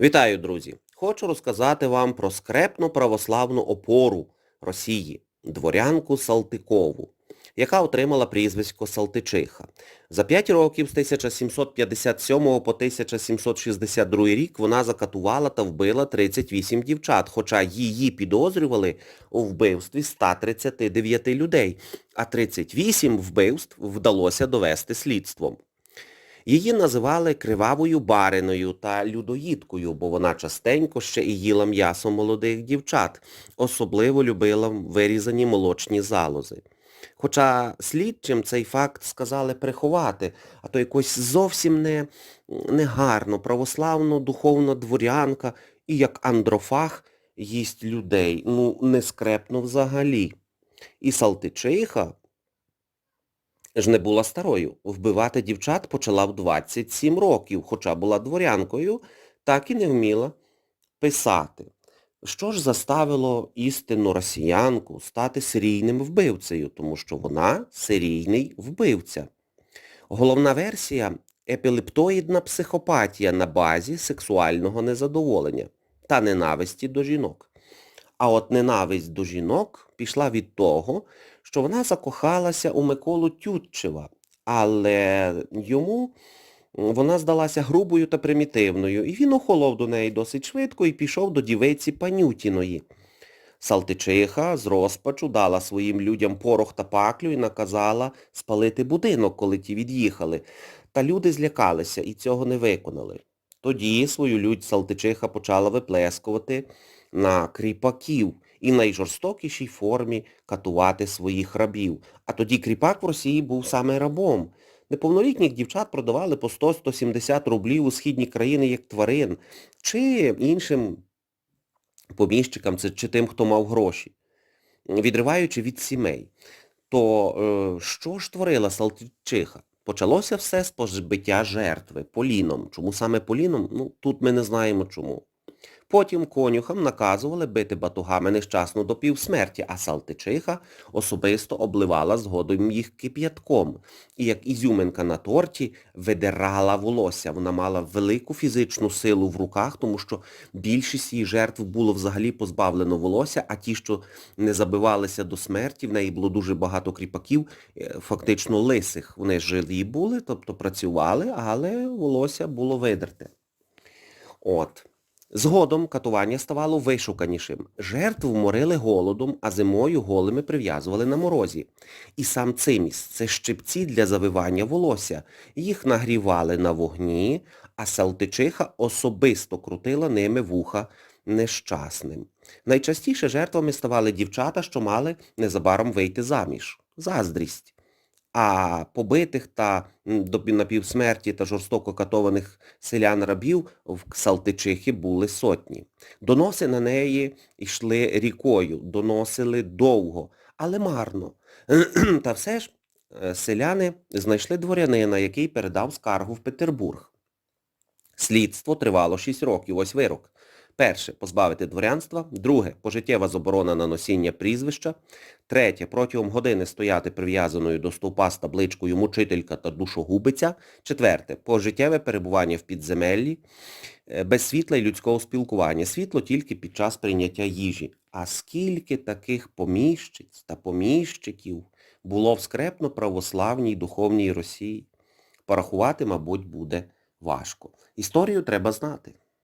Вітаю, друзі! Хочу розказати вам про скрепну православну опору Росії, дворянку Салтикову, яка отримала прізвисько Салтичиха. За 5 років з 1757 по 1762 рік вона закатувала та вбила 38 дівчат, хоча її підозрювали у вбивстві 139 людей, а 38 вбивств вдалося довести слідством. Її називали кривавою бариною та людоїдкою, бо вона частенько ще і їла м'ясо молодих дівчат, особливо любила вирізані молочні залози. Хоча слідчим цей факт сказали приховати, а то якось зовсім не, негарно, православно, духовна дворянка і як андрофаг їсть людей. Ну, не скрепно взагалі. І Салтичиха ж не була старою. Вбивати дівчат почала в 27 років, хоча була дворянкою, так і не вміла писати. Що ж заставило істинну росіянку стати серійним вбивцею, тому що вона серійний вбивця. Головна версія епілептоїдна психопатія на базі сексуального незадоволення та ненависті до жінок. А от ненависть до жінок пішла від того, що вона закохалася у Миколу Тютчева, але йому вона здалася грубою та примітивною, і він охолов до неї досить швидко і пішов до дівиці Панютіної. Салтичиха з розпачу дала своїм людям порох та паклю і наказала спалити будинок, коли ті від'їхали. Та люди злякалися і цього не виконали. Тоді свою лють Салтичиха почала виплескувати на кріпаків і найжорстокішій формі катувати своїх рабів. А тоді кріпак в Росії був саме рабом. Неповнолітніх дівчат продавали по 100-170 рублів у східні країни як тварин, чи іншим поміщикам, чи тим, хто мав гроші, відриваючи від сімей. То е, що ж творила Салтичиха? Почалося все з позбиття жертви поліном. Чому саме поліном? Ну, тут ми не знаємо чому. Потім конюхам наказували бити батугами нещасно до півсмерті, а Салтичиха особисто обливала згодом їх кип'ятком. І як ізюминка на торті видирала волосся. Вона мала велику фізичну силу в руках, тому що більшість її жертв було взагалі позбавлено волосся, а ті, що не забивалися до смерті, в неї було дуже багато кріпаків, е, фактично лисих. Вони жилі були, тобто працювали, але волосся було видерте. От. Згодом катування ставало вишуканішим. Жертв морили голодом, а зимою голими прив'язували на морозі. І сам циміс – це щипці для завивання волосся. Їх нагрівали на вогні, а Салтичиха особисто крутила ними вуха нещасним. Найчастіше жертвами ставали дівчата, що мали незабаром вийти заміж. Заздрість. А побитих та до напівсмерті та жорстоко катованих селян-рабів в Салтичихи були сотні. Доноси на неї йшли рікою, доносили довго, але марно. Та все ж е, селяни знайшли дворянина, який передав скаргу в Петербург. Слідство тривало 6 років, ось вирок. Перше – позбавити дворянства. Друге – пожиттєва заборона на носіння прізвища. Третє – протягом години стояти прив'язаною до стовпа з табличкою мучителька та душогубиця. Четверте – пожиттєве перебування в підземеллі, е, без світла і людського спілкування. Світло тільки під час прийняття їжі. А скільки таких поміщиць та поміщиків було в скрепно православній духовній Росії? Порахувати, мабуть, буде важко. Історію треба знати.